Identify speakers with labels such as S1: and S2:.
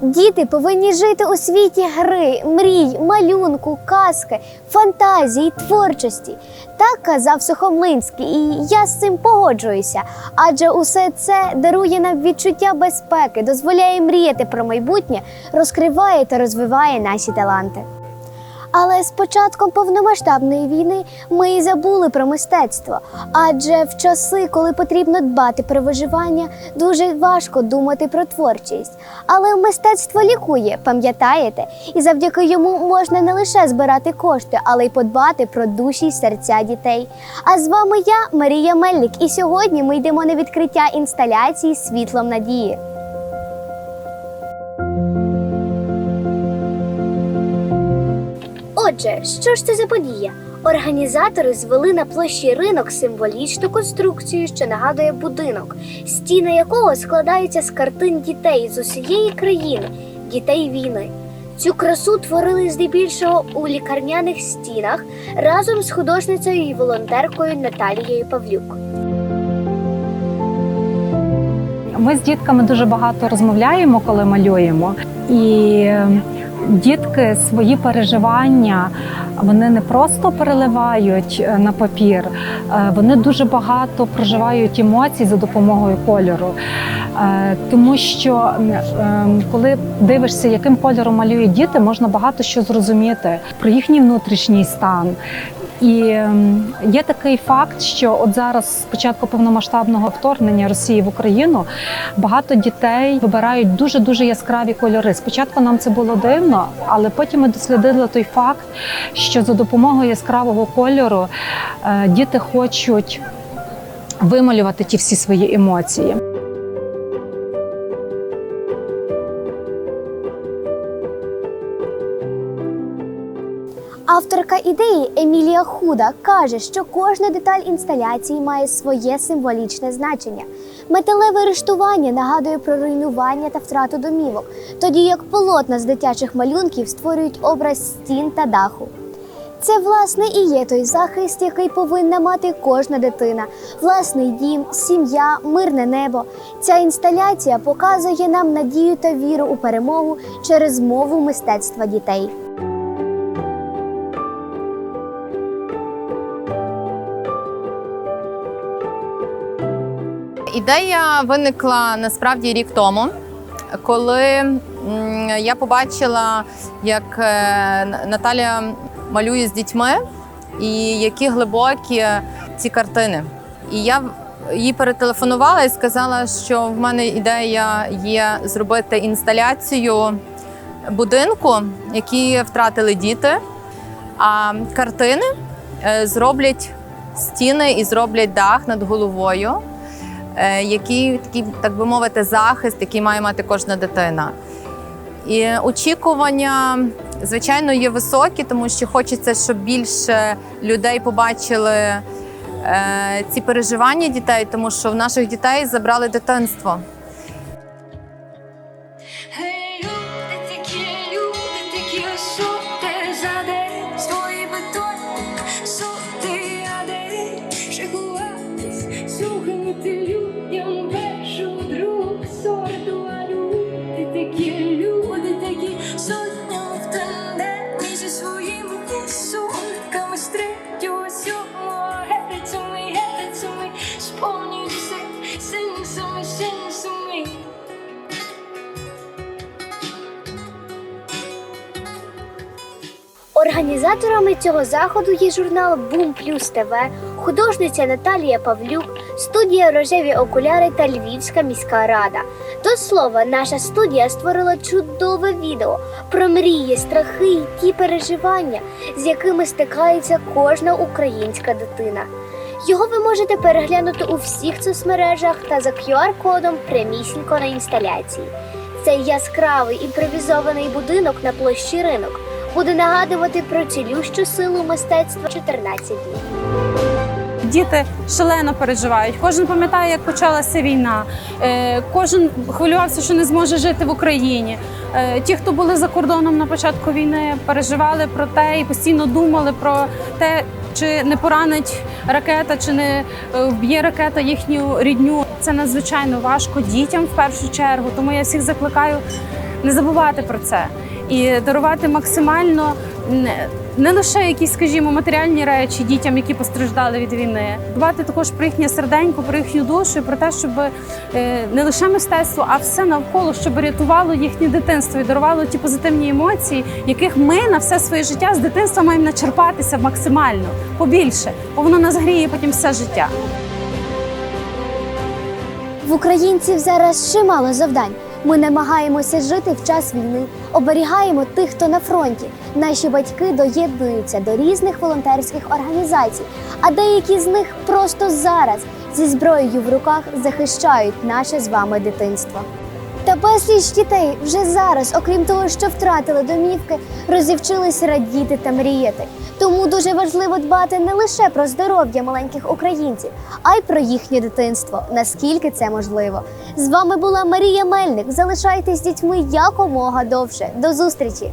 S1: Діти повинні жити у світі гри, мрій, малюнку, казки, фантазії, творчості. Так казав Сухомлинський, і я з цим погоджуюся. Адже усе це дарує нам відчуття безпеки, дозволяє мріяти про майбутнє, розкриває та розвиває наші таланти. Але з початком повномасштабної війни ми і забули про мистецтво. Адже в часи, коли потрібно дбати про виживання, дуже важко думати про творчість. Але мистецтво лікує, пам'ятаєте? І завдяки йому можна не лише збирати кошти, але й подбати про душі й серця дітей. А з вами я, Марія Мельник, і сьогодні ми йдемо на відкриття інсталяції Світлом надії. Отже, що ж це за подія? Організатори звели на площі ринок символічну конструкцію, що нагадує будинок, стіни якого складаються з картин дітей з усієї країни, дітей війни. Цю красу творили здебільшого у лікарняних стінах разом з художницею і волонтеркою Наталією Павлюк.
S2: Ми з дітками дуже багато розмовляємо, коли малюємо, і дітки свої переживання вони не просто переливають е, на папір, е, вони дуже багато проживають емоцій за допомогою кольору. Е, Тому що е, коли дивишся, яким кольором малюють діти, можна багато що зрозуміти про їхній внутрішній стан. І ем, є такий факт, що от зараз, з початку повномасштабного вторгнення Росії в Україну, багато дітей вибирають дуже дуже яскраві кольори. Спочатку нам це було дивно, але потім ми дослідили той факт, що за допомогою яскравого кольору е, діти хочуть вималювати ті всі свої емоції.
S1: Авторка ідеї Емілія Худа каже, що кожна деталь інсталяції має своє символічне значення. Металеве рештування нагадує про руйнування та втрату домівок, тоді як полотна з дитячих малюнків створюють образ стін та даху. Це власне і є той захист, який повинна мати кожна дитина: власний дім, сім'я, мирне небо. Ця інсталяція показує нам надію та віру у перемогу через мову мистецтва дітей.
S3: Ідея виникла насправді рік тому, коли я побачила, як е, Наталя малює з дітьми, і які глибокі ці картини. І я їй перетелефонувала і сказала, що в мене ідея є зробити інсталяцію будинку, який втратили діти, а картини е, зроблять стіни і зроблять дах над головою який такий, так би мовити, захист, який має мати кожна дитина. І очікування, звичайно, є високі, тому що хочеться, щоб більше людей побачили е, ці переживання дітей, тому що в наших дітей забрали дитинство.
S1: Організаторами цього заходу є журнал Бум Плюс ТВ, художниця Наталія Павлюк, студія Рожеві окуляри та Львівська міська рада. До слова, наша студія створила чудове відео про мрії, страхи і ті переживання, з якими стикається кожна українська дитина. Його ви можете переглянути у всіх соцмережах та за QR-кодом прямісінько на інсталяції. Цей яскравий імпровізований будинок на площі ринок буде нагадувати про цілющу силу мистецтва 14 днів.
S4: Діти шалено переживають. Кожен пам'ятає, як почалася війна. Е, Кожен хвилювався, що не зможе жити в Україні. Е, Ті, хто були за кордоном на початку війни, переживали про те і постійно думали про те, чи не поранить ракета, чи не е, вб'є ракета їхню рідню. Це надзвичайно важко дітям в першу чергу. Тому я всіх закликаю не забувати про це і дарувати максимально не, лише якісь, скажімо, матеріальні речі дітям, які постраждали від війни, дбати також про їхнє серденько, про їхню душу, і про те, щоб е, не лише мистецтво, а все навколо, щоб рятувало їхнє дитинство і дарувало ті позитивні емоції, яких ми на все своє життя з дитинства маємо начерпатися максимально побільше, бо воно нас гріє потім все життя.
S1: В українців зараз чимало завдань. Ми намагаємося жити в час війни, оберігаємо тих, хто на фронті. Наші батьки доєднуються до різних волонтерських організацій, а деякі з них просто зараз зі зброєю в руках захищають наше з вами дитинство. Та безліч дітей вже зараз, окрім того, що втратили домівки, розівчились радіти та мріяти. Тому дуже важливо дбати не лише про здоров'я маленьких українців, а й про їхнє дитинство, наскільки це можливо. З вами була Марія Мельник. Залишайтесь з дітьми якомога довше. До зустрічі!